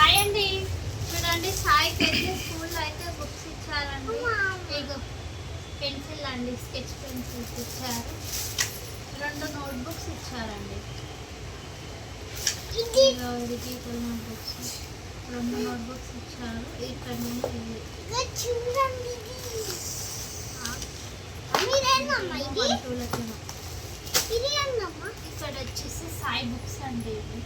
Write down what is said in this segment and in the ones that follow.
Hi అండి. చూడండి సాయికి అయితే స్కూల్లో అయితే బుక్స్ ఇచ్చారండి. ఇగో పెన్సిల్ అండి స్కెచ్ పెన్సిల్స్ ఇచ్చారు. రెండు నోట్ బుక్స్ ఇచ్చారండి ఇగో ఇది గీతల నోట్ బుక్స్ రెండు నోట్ బుక్స్ ఇచ్చారు. ఇక్కడ చూడండి ఇక్కడ వచ్చేసి సాయి బుక్స్ అండి ఇవి.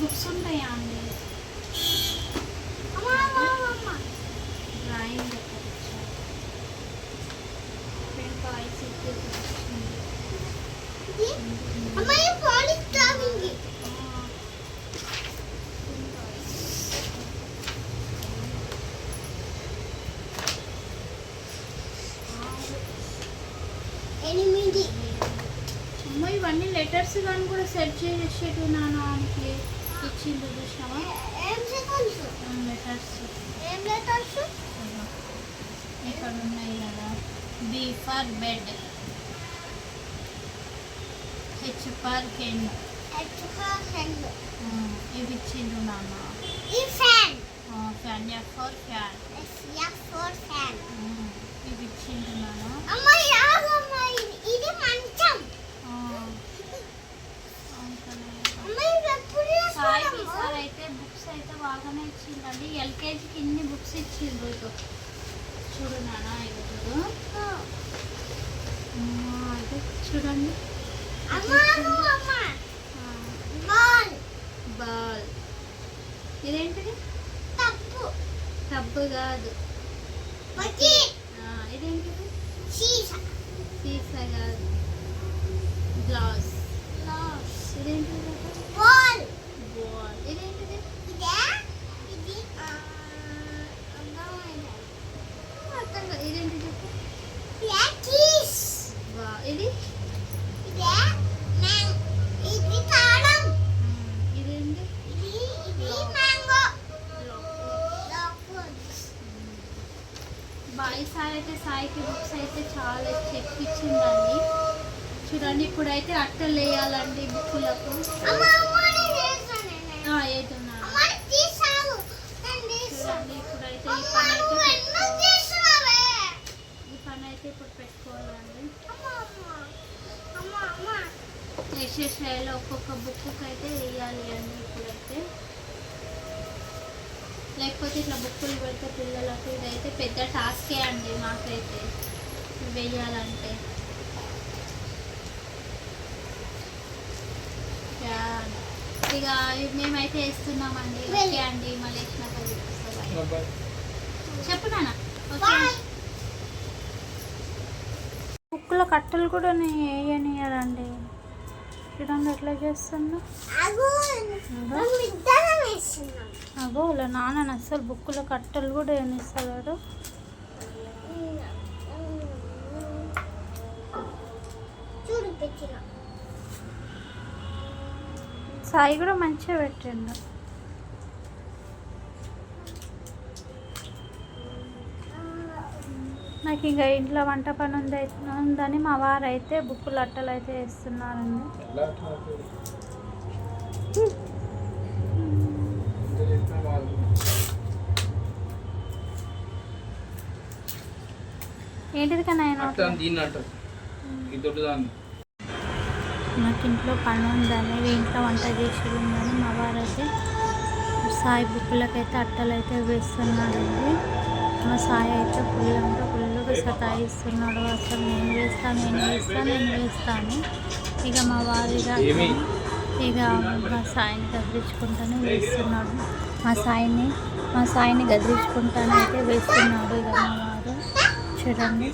బుక్స్ ఉంటాయా అండి అమ్మా, అమ్మా, అమ్మా. డ్రాయింగ్ ఎక్కడ ఇచ్చారు పెన్ టాయ్స్ వచ్చింది ఇది అమ్మా ఈ పాలిష్ డ్రాయింగ్ ఎనిమిది అమ్మ ఇవన్నీ లెటర్స్ కానీ కూడా సెర్చ్ చేసేటు నాన్నకి ఇచ్చిండు చూసినావా? ఏం సెకండ్స్ లెటర్స్ ఏం లెటర్స్ ఇక్కడ ఉన్నాయి కదా B for bed H for hen extra hand ఇవి ఇచ్చిండు నాన్న. ఈ fan fan F for fan S F for fan ఇవి ఇచ్చిండు నాన్న. అమ్మ యాగమ్మ ఇది- ఇది మంచం అమ్మ ఇది ఎప్పుడు సాయి చేస్తారమ్మ? సార్ అయితే బుక్స్ అయితే బాగానే ఇచ్చిండండి ఎల్కేజీకి ఇన్ని బుక్స్ ఇచ్చిండ్రు ఇగో. చూడు నాన్న చూడు. ఇది చూడండి. బాల్. బాల్. ఇదేంటిది? తప్పు. టబ్బు కాదు. ఇదేంటిది? సీసా. సీసా కాదు. గ్లాస్. గ్లాస్. ఇదేంటిది? బాల్. బాల్. ఇదేంటిది ఇదే ఇది ఆ, అర్థమైందా? అర్థం కాదు ఇదేంటిది చెప్పు ఇదే కీస్ బా ఇది ఇదే మ్యాంగ్ ఇది తాళం ఉమ్, ఇదేంటి ఇది ఇది మ్యాంగో లోపల. లాక్స్ బాయ్ సార్ అయితే సాయికి బుక్స్ అయితే చాలా చెప్పించిందండి చూడండి ఇప్పుడైతే అట్టలు వేయాలండి బుక్కులకు. చూడండి ఇప్పుడైతే ఈ పని అయితే ఈ పని అయితే ఇప్పుడు పెట్టుకోవాలండి. ఎక్సర్సైజ్లో ఒక్కొక్క బుక్కి అయితే వేయాలి అండి ఇప్పుడైతే. లేకపోతే ఇట్లా బుక్కులు పెడితే పిల్లలకు ఇదైతే పెద్ద టాస్కే అండి మాకైతే వేయాలంటే యా. ఇక మేమైతే వేస్తున్నామండి. ఓకే అండి. మళ్ళీ వేసినాక చూపిస్తా. చెప్పు నాన్న. బుక్కుల కట్టలు కూడా వేయనియాలండి చూడండి ఎట్లా చేస్తుందో అగు. వాళ్ళ నాన్న అసలు బుక్కుల కట్టలు కూడా పెట్టిన. సాయి కూడా మంచిగా పెట్టిండు. నాకు ఇంకా ఇంట్లో వంట పని ఉంది ఉందని మా వారు అయితే బుక్కులు అట్టలు అయితే వేస్తున్నారండి. ఏంటిది కన్నా నాకు ఇంట్లో పని ఉందని ఇంట్లో వంట చేసి ఉందని మా వారు అయితే సాయి బుక్కులకైతే అట్టలు అయితే వేస్తున్నాడండి. మా సాయి అయితే ఫుల్ అంటే ఫుల్గా సతాయిస్తున్నాడు అసలు నేను వేస్తాను నేను వేస్తాను నేను వేస్తాను. ఇక మా వారు ఇక ఏమి? ఇక మా సాయిని గదిరించుకుంటానే వేస్తున్నాడు. మా సాయిని మా సాయిని గదిరించుకుంటానే అయితే వేస్తున్నాడు ఇక మా వారు. చూడండి.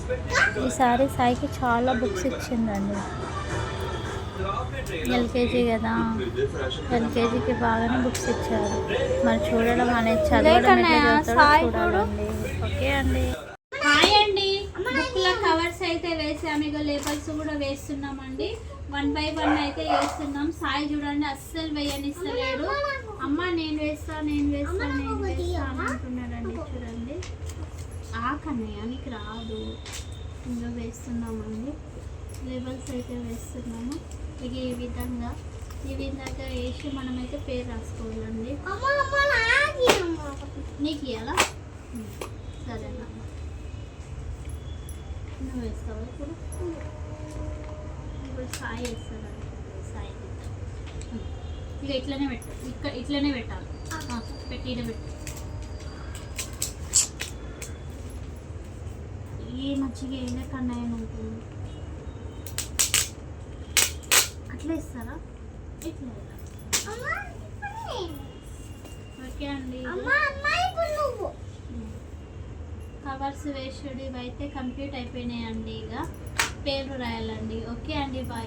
ఈసారి సాయికి చాలా బుక్స్ ఇచ్చిందండి ఎల్కేజీ కదా. ఎల్కేజీకి బాగానే బుక్స్ ఇచ్చారు. మరి చూడడం అనేది చదవడం చూడాలండి. ఓకే అండి. కవర్స్ అయితే వేసాము. ఇక లేబల్స్ కూడా వేస్తున్నామండి. వన్ బై వన్ అయితే వేస్తున్నాం. సాయి చూడండి అస్సలు వేయనిస్తలేడు. అమ్మ నేను వేస్తా నేను వేస్తా నేను వేస్తా అంటున్నాడండి. చూడండి. ఆకన్నయ్య నీకు రాదు. ఇంకా వేస్తున్నామండి. లేబల్స్ అయితే వేస్తున్నాము. ఇక ఈ విధంగా ఈ విధంగా వేసి మనమైతే పేరు రాసుకోవాలండి. నీకు ఇవ్వాలా సరేనా. నువ్వు వేస్తావా ఇప్పుడు ఇప్పుడు సాయి వేస్తానండి సాయి. ఇక ఇట్లనే పెట్టు. ఇక్కడ ఇట్లనే పెట్టాలి. పెట్టి ఈడ పెట్టు. ఏ మంచిగా వేయలే కన్నయ్య నువ్వు? అట్లా ఇస్తారా ఇట్లా. ఓకే అండి ఇక. అమ్మ అమ్మ ఇప్పుడు నువ్వు కవర్స్ వేసుడు ఇవైతే కంప్లీట్ అయిపోయినాయండి ఇక. పేరు రాయాలండి. ఓకే అండి బాయ్.